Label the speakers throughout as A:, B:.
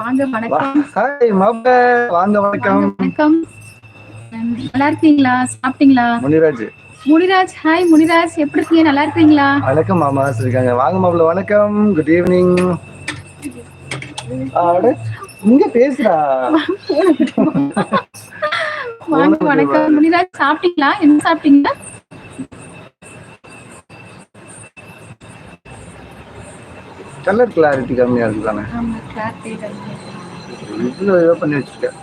A: வாங்க வணக்கம்.
B: ஹாய் மாப்பிள வாங்க வணக்கம்.
A: வாங்க, வணக்கம். உம், நல்லா இருக்கீங்களா? சாப்பிட்டீங்களா?
B: முனிராஜ்.
A: முனிராஜ் ஹாய் முனிராஜ். எப்படி இருக்கீங்க? நல்லா இருக்கீங்களா?
B: வணக்கம் மாமா இருக்காங்க வாங்க மாப்பிள வணக்கம். குட் ஈவினிங் இங்க பேசுறா
A: வாங்க வணக்கம். முனிராஜ் சாப்பிட்டீங்களா? என்ன சாப்பிட்டீங்க?
B: கலர் கிளாரிட்டி கம்மியா இருக்கு தானே
A: ஆமா clarity தான்.
B: இவ்வளவு இதோ பண்ணி வச்சிருக்கேன்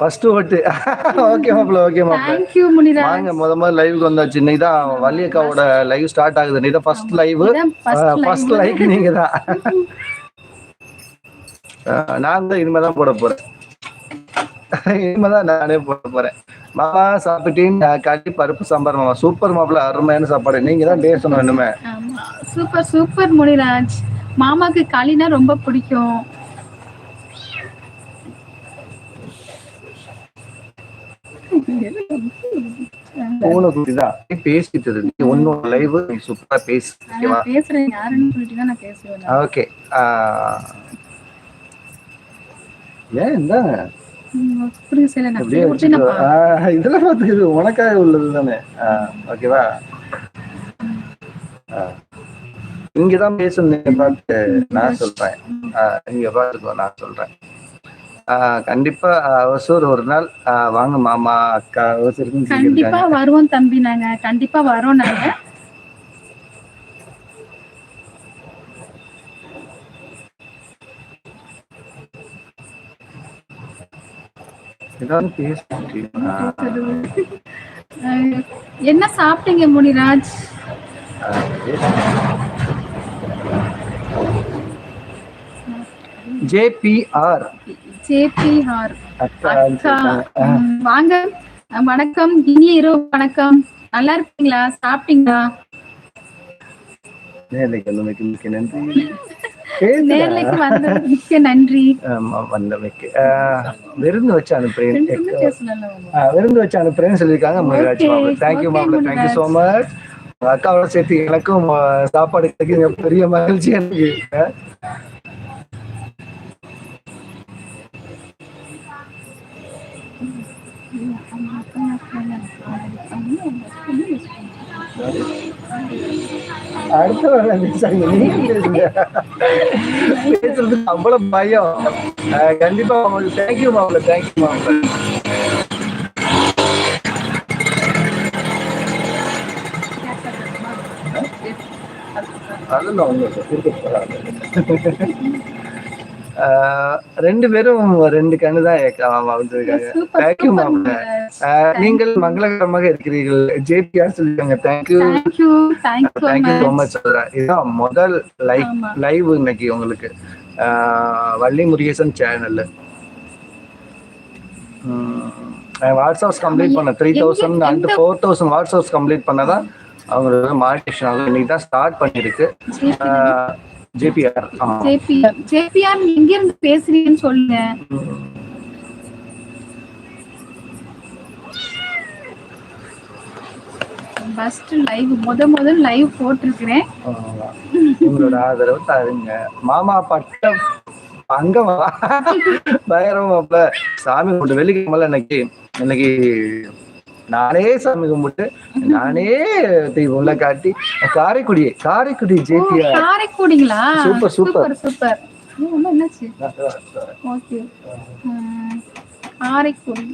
B: ஃபர்ஸ்ட் ஓட்டு ஓகே மாப்பிள ஓகே
A: முனிராஜ்.
B: வாங்க முத முதல்ல லைவுக்கு வந்தாச்சு. இன்னைக்கு தான் வள்ளியக்காவோட லைவ் ஸ்டார்ட் ஆகுது. இன்னைக்கு தான் ஃபர்ஸ்ட் லைவ் ஃபர்ஸ்ட். லைக் நீங்க தான் நான் தான் இனிமே தான் போட போறேன். இனிமே தான் நானே போட போறேன். மாமா சாப்பிட்டீங்க? களி பருப்பு சாம்பார் மாமா. சூப்பர் மாப்பிள அருமையான சாப்பாடு. நீங்க தான் இன்னுமே.
A: ஆமா. Super super Muniraj. மாமாக்கு களினா ரொம்ப பிடிக்கும்.
B: பூனை தான் பேசிட்டு இருக்கு ஒன்னும் லைவ் நீ சூப்பரா பேசு ஓகேவா
A: நான் பேசுறேன் யாருன்னு சொல்லிட்டு நான் பேசுவேன்.
B: ஓகே ஏன். ஆ, இதெல்லாம் பார்த்து இது உனக்காக உள்ளது தானே. ஓகேவா இங்கதான் பேசணும் பார்த்து நான் சொல்றேன். இங்க பாத்துக்கோ நான் சொல்றேன். கண்டிப்பா ஒசூர் ஒரு நாள் வாங்க மாமா அக்கா ஒசூருக்குன்னு
A: கண்டிப்பா வருவோம் தம்பி நாங்க. கண்டிப்பா வரோம் நாங்க. என்ன சாப்பிட்டீங்க முனிராஜ்?
B: ஜேபிஆர்
A: உம், வாங்க. வணக்கம். இனிய இரவு வணக்கம். நல்லா இருக்கீங்களா? சாப்பிட்டீங்களா?
B: நேர்லைக்கு வந்தமைக்கு மிக்க நன்றி.
A: நேர்லைக்கு வந்ததுக்கு மிக்க நன்றி.
B: ஆமா, வந்தமைக்கு. ஆ, விருந்து வச்சு அனுப்புறேன். விருந்து வச்சு அனுப்புறேன்னு சொல்லியிருக்காங்க.
A: Okay,
B: மாப்பிள்ள. தேங்க்யூ மாப்பிள்ள தேங்க்யூ ஸோ மச் அக்காவோட சேர்த்து எனக்கும் சாப்பாடு கிடைக்குது. பெரிய மகிழ்ச்சி எனக்கு. அடுத்த வேலை பேசாதீங்க. நீங்க பேசுங்க. பேசுறதுக்கு அவ்வளவு பயம் கண்டிப்பா உங்களுக்கு தேங்க்யூ மாப்பிள்ள தேங்க்யூ மாப்பிள்ள அதெல்லாம். இருக்கட்டும், பரவாயில்ல. ஆஹ் ரெண்டு பேரும் ரெண்டு கண்ணு தான் வந்திருக்காங்க தேங்க்யூ ஆஹ் நீங்கள் மங்களகரமாக இருக்கிறீர்கள். ஜேபிஆர் சொல்லிருக்காங்க தேங்க்யூ
A: தேங்க்யூ
B: ஸோ மச் சொல்றேன் இதுதான் முதல்
A: ஆமா.
B: லைவ் இன்னைக்கு உங்களுக்கு. வள்ளி முருகேசன் சேனல்ல வாட்ஸ்அப்ஸ் கம்ப்ளீட் பண்ண three thousand and four thousand watch hours complete பண்ணதான் அவங்களோட ஆகும் இன்னைக்கு தான் ஸ்டார்ட் பண்ணிருக்கு. ஜேபிஆர்.
A: ஜேபிஆர். ஜேபிஆர் எங்க இருந்து பேசுறீங்கன்னு சொல்லுங்க. ஃபர்ஸ்ட் லைவ் முத முதல் லைவ் போட்டிருக்கிறேன்.
B: உங்களோட ஆதரவு தாருங்க. மாமா பட்டம் அங்கமா பயங்கரமாப்ல சாமி கும்பிட்டு வெள்ளிக்கிழமை இன்னைக்கு இன்னைக்கு நானே சாமி கும்பிட்டு நானே தீபம்ல காட்டி Karaikudi Karaikudi JPR
A: காரைக்குடிங்களா?
B: Super, super.
A: Super என்னாச்சு. ஓகே. ஆரைக்குடி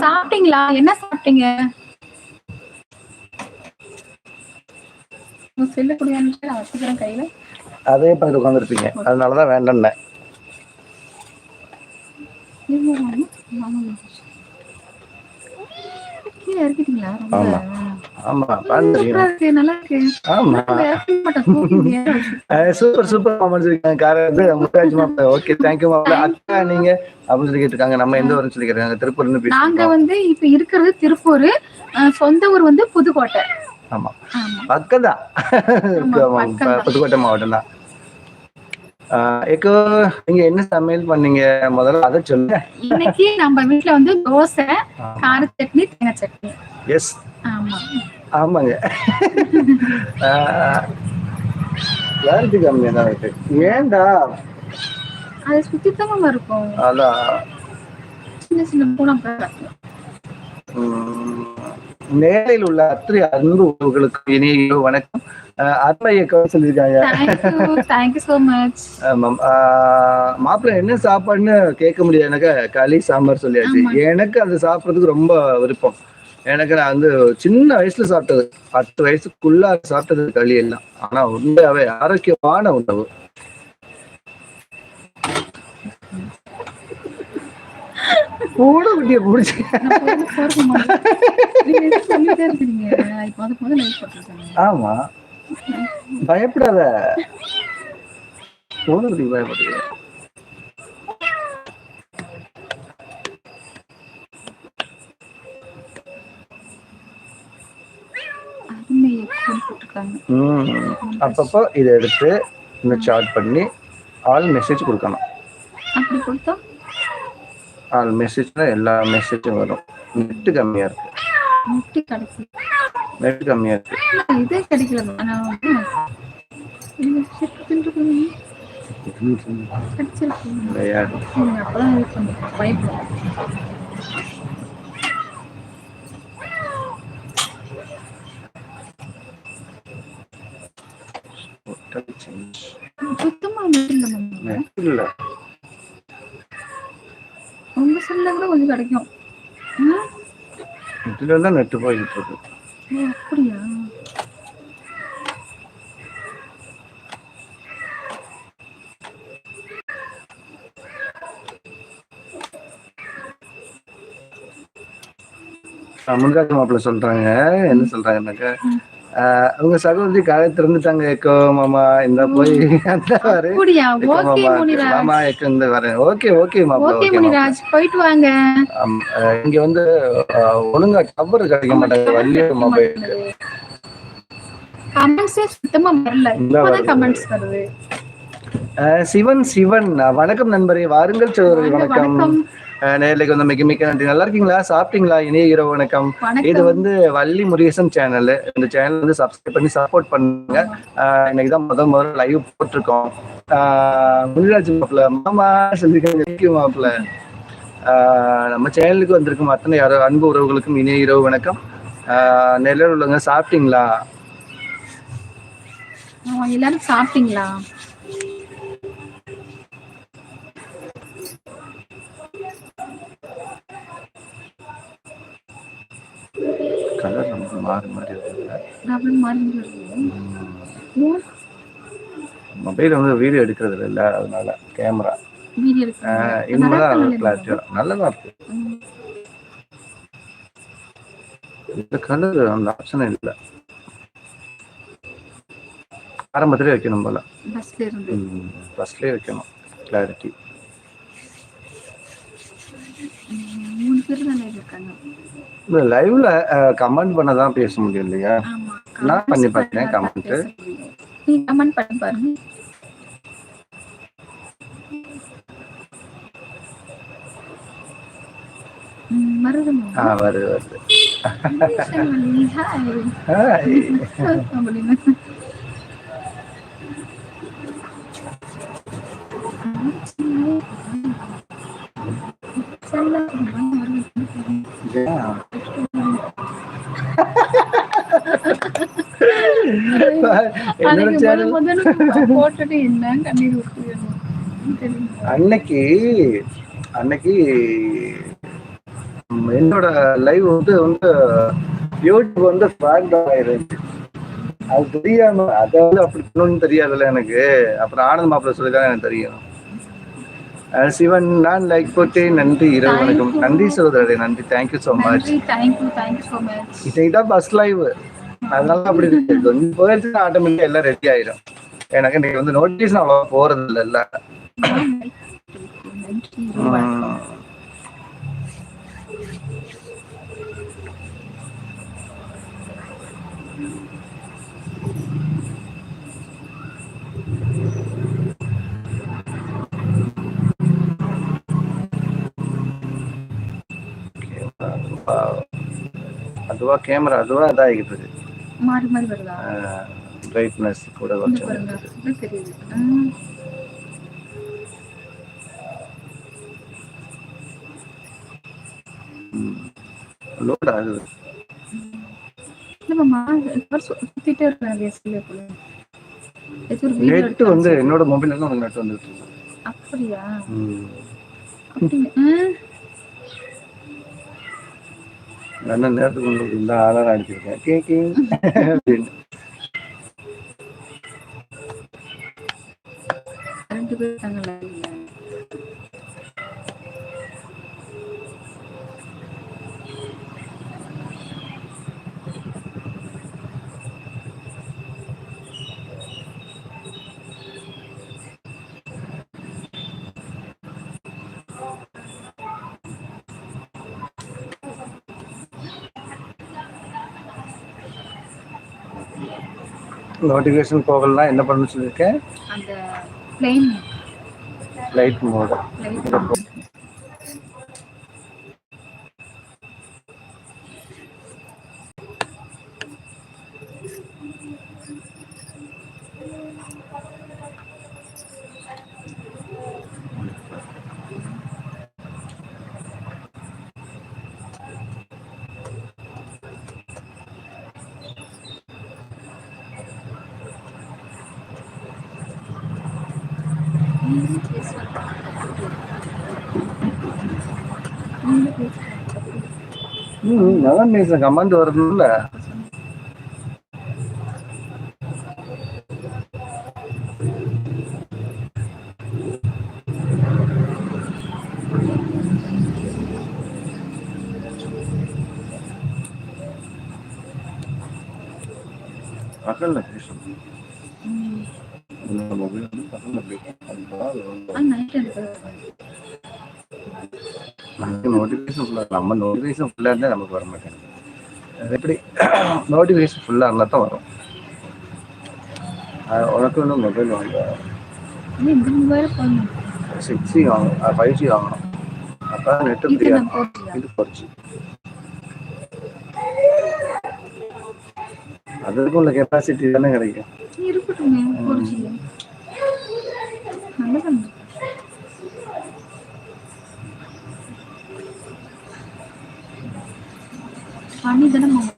A: சாப்பிட்டீங்களா? என்ன சாப்பிட்டீங்க? செல்ல குடியான்னு நான் வச்சுக்கிறேன் கையில
B: அதே பார்த்து உட்காந்துருப்பீங்க அதனாலதான் வேண்டாம்னேன்
A: ஐயோ, ஆமா, ஆமா. கீழே இறக்கிட்டீங்களா ரொம்ப
B: ஆமா. ஆமா.
A: சூப்பரா.
B: சூப்பர் சூப்பர் மாமா சொல்லிருக்காங்க கார வந்து முத்தாஜ் மாப்பிள்ள ஓகே தேங்க்யூ மாப்பிள்ள. அக்கா நீங்க? அப்படின்னு சொல்லி கேட்டிருக்காங்க. நம்ம எந்த ஊர்னு சொல்லி கேட்டிருக்காங்க. திருப்பூர்னு
A: நாங்க வந்து இப்ப இருக்கிறது திருப்பூர். சொந்த ஊர் வந்து புதுக்கோட்டை.
B: ஆமா. பக்கம் தான். புதுக்கோட்டை மாவட்டம் தான் எக்கோ நீங்க என்ன சமையல் பண்ணீங்க? முதல்ல அதை சொல்லுங்க.
A: இன்னைக்கு நம்ம வீட்ல வந்து தோசை கார சட்னி தேங்காய் சட்னி.
B: எஸ்
A: ஆமா.
B: ஆமாங்க. யாருக்கு கம்மியா தான் இருக்கு. ஏன்டா?
A: அது சுத்தித்தமா இருக்கும்
B: அதான்
A: சின்ன சின்ன பூனை
B: நேரில் உள்ள அத்தனை அன்பு உறவுகளுக்கு இனிய வணக்கம். அருமை இயக்கம் சொல்லியிருக்காங்க.
A: Much.
B: ஆமாம். ஆஹ், மாப்பிள்ளை என்ன சாப்பாடுன்னு கேட்க முடியாது எனக்கு களி சாம்பார் சொல்லியாச்சு. எனக்கு அது சாப்பிட்றதுக்கு ரொம்ப விருப்பம். எனக்கு நான் வந்து சின்ன வயசுல சாப்பிட்டது. பத்து வயசுக்குள்ள சாப்பிட்டது களி எல்லாம். ஆனா உண்மையாவே ஆரோக்கியமான உணவு. கூட குட்டிய பிடிச்சி. ஆமா. பயப்படாத. குட்டி பயப்படுது. அப்பப்போ இதை எடுத்து இந்த சார்ட் பண்ணி ஆல் மெசேஜ் கொடுக்கணும். ஆல் மெசேஜ்ல எல்லா மெசேஜும் வரும். நெட்டு கம்மியா இருக்கு.
A: முட்டி கிடைக்கும்
B: நெட் கம்மியா இருக்கு
A: இதே கிடைக்கல ஆனா வந்து இது சிக்கன் இருக்குங்க. கிடைச்சிருக்கு.
B: விளையாடு
A: நீங்க அப்பதான் இது பண்ணுங்க. பயப்படும்.
B: Total change.
A: சுத்தமா net இல்ல மாமா.
B: நெட் இல்ல
A: உங்க செல்ல கூட கொஞ்சம் கிடைக்கும் ஆ?
B: நெட்ல தான் நெட் போயிட்டு இருக்கு
A: ஓ, அப்படியா?
B: முன்காட்டு மாப்பிள்ள சொல்றாங்க. என்ன சொல்றாங்கன்னாக்க உங்க சகோதரி காலை திறந்துட்டாங்க எக்கோ மாமா. இந்த போய் அந்த வாரு மாமா மாமா எக்கோ இந்த வரேன் ஓகே ஓகே
A: முனிராஜ். போயிட்டு வாங்க.
B: இங்க வந்து ஒழுங்கா கவர் கிடைக்க மாட்டாங்க வள்ளிய மொபைல்
A: கமெண்ட்ஸே சுத்தமா வரல.
B: இல்ல
A: இப்பதான்
B: வருது.
A: கமெண்ட்ஸ் வருது.
B: சிவன் சிவன். வணக்கம் நண்பரே. வாருங்கள் சகோதரி வணக்கம். நேர்லைக்கு வந்து மிக்க மிக்க நன்றி. நல்லா இருக்கீங்களா? சாப்பிட்டீங்களா? இனிய இரவு வணக்கம். இது வந்து வள்ளி முருகேசன் சேனல் இந்த சேனல் வந்து சப்ஸ்கிரைப் பண்ணி சப்போர்ட் பண்ணுங்க. இன்னைக்கு தான் முதல் முதல்ல லைவ் போட்டிருக்கோம். முனிராஜ் மாப்பிள்ள மாமா you மாப்பிள்ள. நம்ம சேனலுக்கு வந்திருக்கும் அத்தனை யாரோ அன்பு உறவுகளுக்கும் இனிய இரவு வணக்கம். நெல்லூர் உள்ளவங்க சாப்பிட்டீங்களா?
A: எல்லாரும் சாப்பிட்டீங்களா?
B: மாறி மாறி வருது மொபைல் வந்து வீடியோ எடுக்கிறது இல்ல அதனால கேமரா இனிமேதான் கிளாரிட்டியா நல்லதா இருக்கு. இந்த கலர் அந்த ஆப்ஷன் இல்ல. ஆரம்பத்திலே வைக்கணும் போல.
A: பஸ்ல இருந்து.
B: ஃபர்ஸ்ட்லேயே வைக்கணும். கிளாரிட்டி
A: மூணு பேர் தான் இருக்காங்க.
B: லைவ்ல கமெண்ட் பண்ண தான் பேச முடியும் இல்லையா? நான் பண்ணி பார்த்தேன்
A: முடியும். நீங்க கமெண்ட் பண்ணி பாருங்க. வருது
B: வருது. Yeah. என்னோட
A: அன்னைக்கு
B: சேனல்
A: முதல் முதல்ல போட்டுட்டு என்ன கண்ணீர் ஊத்துது
B: அன்னைக்கு அன்னைக்கு என்னோட லைவ் வந்து வந்து யூடியூப் வந்து ஃபிராக் தான் ஆயிருந்துச்சு அது தெரியாம அதை வந்து அப்படி பண்ணணும்னு தெரியாதுல்ல எனக்கு. அப்புறம் ஆனந்த் மாப்பிள்ள சொல்லி தான் எனக்கு தெரியும். சிவன் நான் லைக் போட்டு நன்றி இரவு வணக்கம். நன்றி சகோதரரே நன்றி. Thank you so
A: much thank you thank you so much
B: இன்னைக்கு தான் ஃபர்ஸ்ட் லைவ் அதனால அப்படி இருக்கு. கொஞ்சம் போயிடுச்சுன்னா ஆட்டோமேட்டிக்கா எல்லாம் ரெடி ஆயிடும் எனக்கு இன்னைக்கு வந்து நோட்டீஸ் அவ்வளவா போறது
A: இல்ல.
B: இல்ல அதுவா கேமரா அதுவா இதாகிட்டு இருக்கு.
A: மாறி மாறி வருதா?
B: பிரைட்னஸ் கூட கொஞ்சம்
A: தெரியுது.
B: லோட் ஆகுது. நெட் வந்து என்னோட மொபைல்ல இருந்து உனக்கு நெட் வந்துட்டு இருக்கு.
A: அப்படியா.
B: நல்ல நேரத்துக்கு உங்களுக்கு இந்த ஆளாக அடிச்சிருக்கேன். K K. அப்படின்னு.
A: ரெண்டு பேர்
B: நோட்டிஃபிகேஷன் போகலனா என்ன பண்ணணும்னு சொல்லியிருக்கேன்?
A: அந்த
B: லைட் மோடு
A: லைட்
B: ம் அதான் பேசுகிறேன் கமெண்ட் வரணும்ல பகல்ல பேசணும் உன்னோட மொபைல் வந்து பகல்ல பேசணும் அதுதான் அது வந்து நமக்கு நோட்டிஃபிகேஷன் ஃபுல்லாக நம்ம நோட்டிஃபிகேஷன் ஃபுல்லாக இருந்தால் நமக்கு வர மாட்டேங்குது. அது எப்படி? நோட்டிஃபிகேஷன் ஃபுல்லாக இருந்தால் தான் வரும். அது உனக்கு இன்னும் மொபைல் வாங்க சிக்ஸ் ஜி வாங்கணும். ஃபைவ் ஜி வாங்கணும். அப்போ நெட்டு
A: இது
B: ஃப்ரீயாக ஃபோர் ஜி அதுக்கும் உள்ள கெப்பாசிட்டி தானே கிடைக்கும்.
A: இருக்கட்டுமே போடுச்சு நல்லதான் பண்ணி தானே மாமா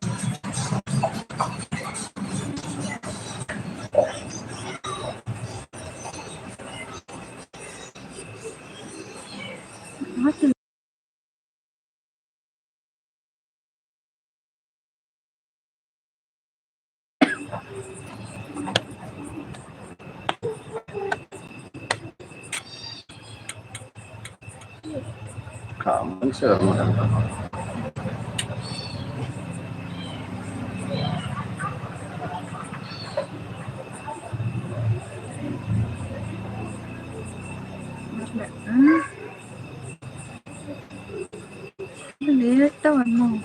A: லேட்டா வரணும்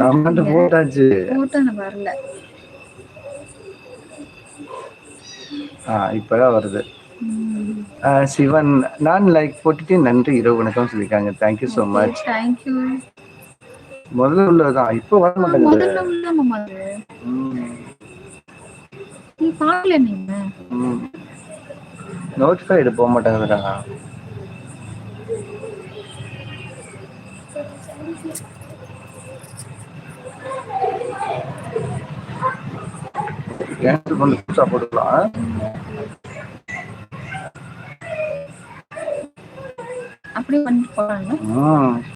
A: கமெண்ட்
B: போட்டாச்சு.
A: போட்டா நான் வரல.
B: ஆ இப்பதான் வருது. சிவன் நான் லைக் போட்டுட்டு நன்றி இரவு வணக்கம் சொல்லியிருக்காங்க. தேங்க்யூ ஸோ மச்
A: தேங்க்யூ
B: முதல்ல உள்ளதுதான். இப்போ வர மாட்டேங்குது.
A: நீ பாக்கல நீங்க
B: நோட்டிஃபைடு போக மாட்டேங்குதுடா. கேன்சல் பண்ணி புதுசா போட்டுக்கலாம்
A: அப்படி பண்ணிட்டு போறாங்க.